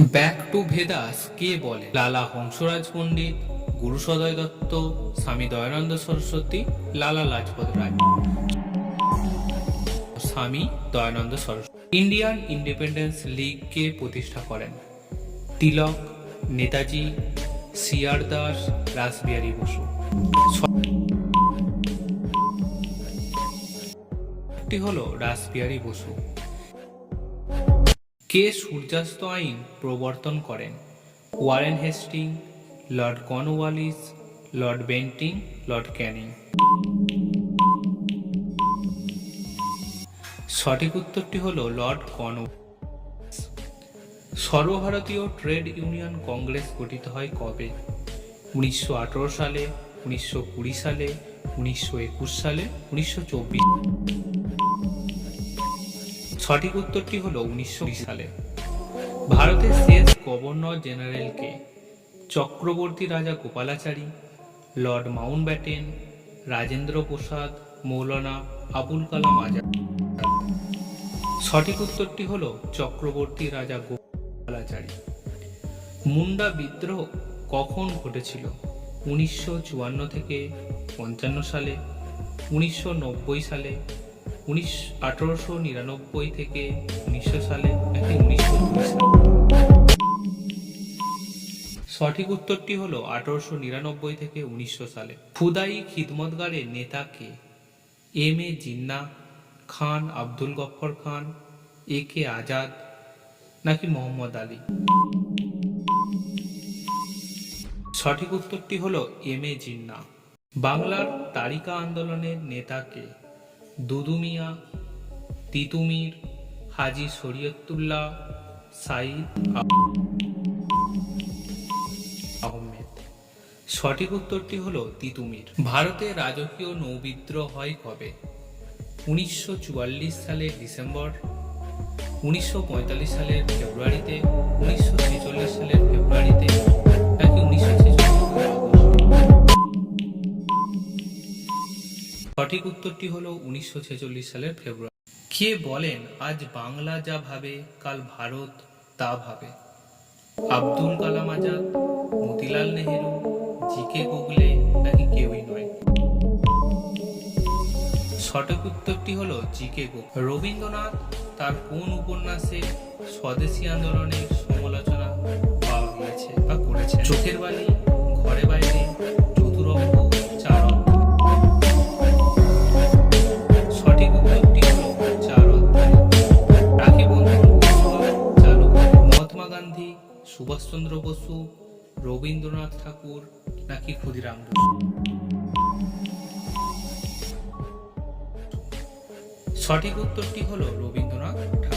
Back to Vedas কে বলে? লালা হংসরাজ পণ্ডিত, গুরু সদয় দত্ত, স্বামী Dayanand Saraswati, Lala Lajpat Rai. Swami Dayanand Saraswati. Indian Independence League কে প্রতিষ্ঠা করেন? তিলক, নেতাজি সিআর দাস, রাসবিহারী বসু। হলো রাসবিহারী বসু। কে সূর্যাস্ত আইন প্রবর্তন করেন? Warren Hastings, Lord Cornwallis, Lord Bentinck, Lord Canning. সঠিক উত্তরটি হল লর্ড কর্ন সর্বভারতীয় ট্রেড ইউনিয়ন কংগ্রেস গঠিত হয় কবে? উনিশশো আঠারো সালে, উনিশশো কুড়ি সালে, উনিশশো একুশ সালে, উনিশশো চব্বিশ সঠিক উত্তরটি হলো উনিশশো সালে। ভারতের শেষ গভর্নর জেনারেলকে চক্রবর্তী রাজা Gopalachari, Lord Mountbatten Rajendra Prasad, Maulana Abul Kalam Azad. সঠিক উত্তরটি হলো চক্রবর্তী রাজা গোপালাচারী। মুন্ডা বিদ্রোহ কখন ঘটেছিল? উনিশশো চুয়ান্ন থেকে পঞ্চান্ন সালে, উনিশশো নব্বই সালে উনিশ আঠারোশো নিরানব্বই থেকে উনিশশো সালে উনিশশো সঠিক উত্তরটি হলো আঠারোশো নিরানব্বই থেকে উনিশশো সালে। খুদাই খিদমতগারের নেতাকে M A Jinnah Khan, Abdul Gaffar Khan, A K Azad নাকি মোহাম্মদ আলী। সঠিক উত্তরটি হলো এম এ জিন্না বাংলার তারিকা আন্দোলনের নেতাকে দুদুমিয়া, তিতুমির, হাজি শরীয়তুল্লাহ সাইদ আহমেদ। সঠিক উত্তরটি হলো তিতুমির। ভারতে রাজকীয় নৌবিদ্রোহ হয় কবে? উনিশশো চুয়াল্লিশ সালের ডিসেম্বর, উনিশশো পঁয়তাল্লিশ সালের ফেব্রুয়ারিতে, উনিশশো ছেচল্লিশ সালের ফেব্রুয়ারিতে সঠিক উত্তরটি হলো উনিশশো ছেচল্লিশ সালের ফেব্রুয়ারি। কে বলেন, আজ বাংলা যা ভাবে, কাল ভারত তা ভাবে আব্দুল কালাম আজাদ, মতিলাল নেহেরু, জি কে গোগলে নাকি কেউই নয়? সঠিক উত্তরটি হলো জি কে গো রবীন্দ্রনাথ তার কোন উপন্যাসে স্বদেশী আন্দোলনের সমালোচনা পাওয়া গিয়েছে বা করেছে চোখের বালি সুভাষচন্দ্র বসু রবীন্দ্রনাথ ঠাকুর নাকি ক্ষুদিরাম বসু? সঠিক উত্তরটি হলো রবীন্দ্রনাথ ঠাকুর।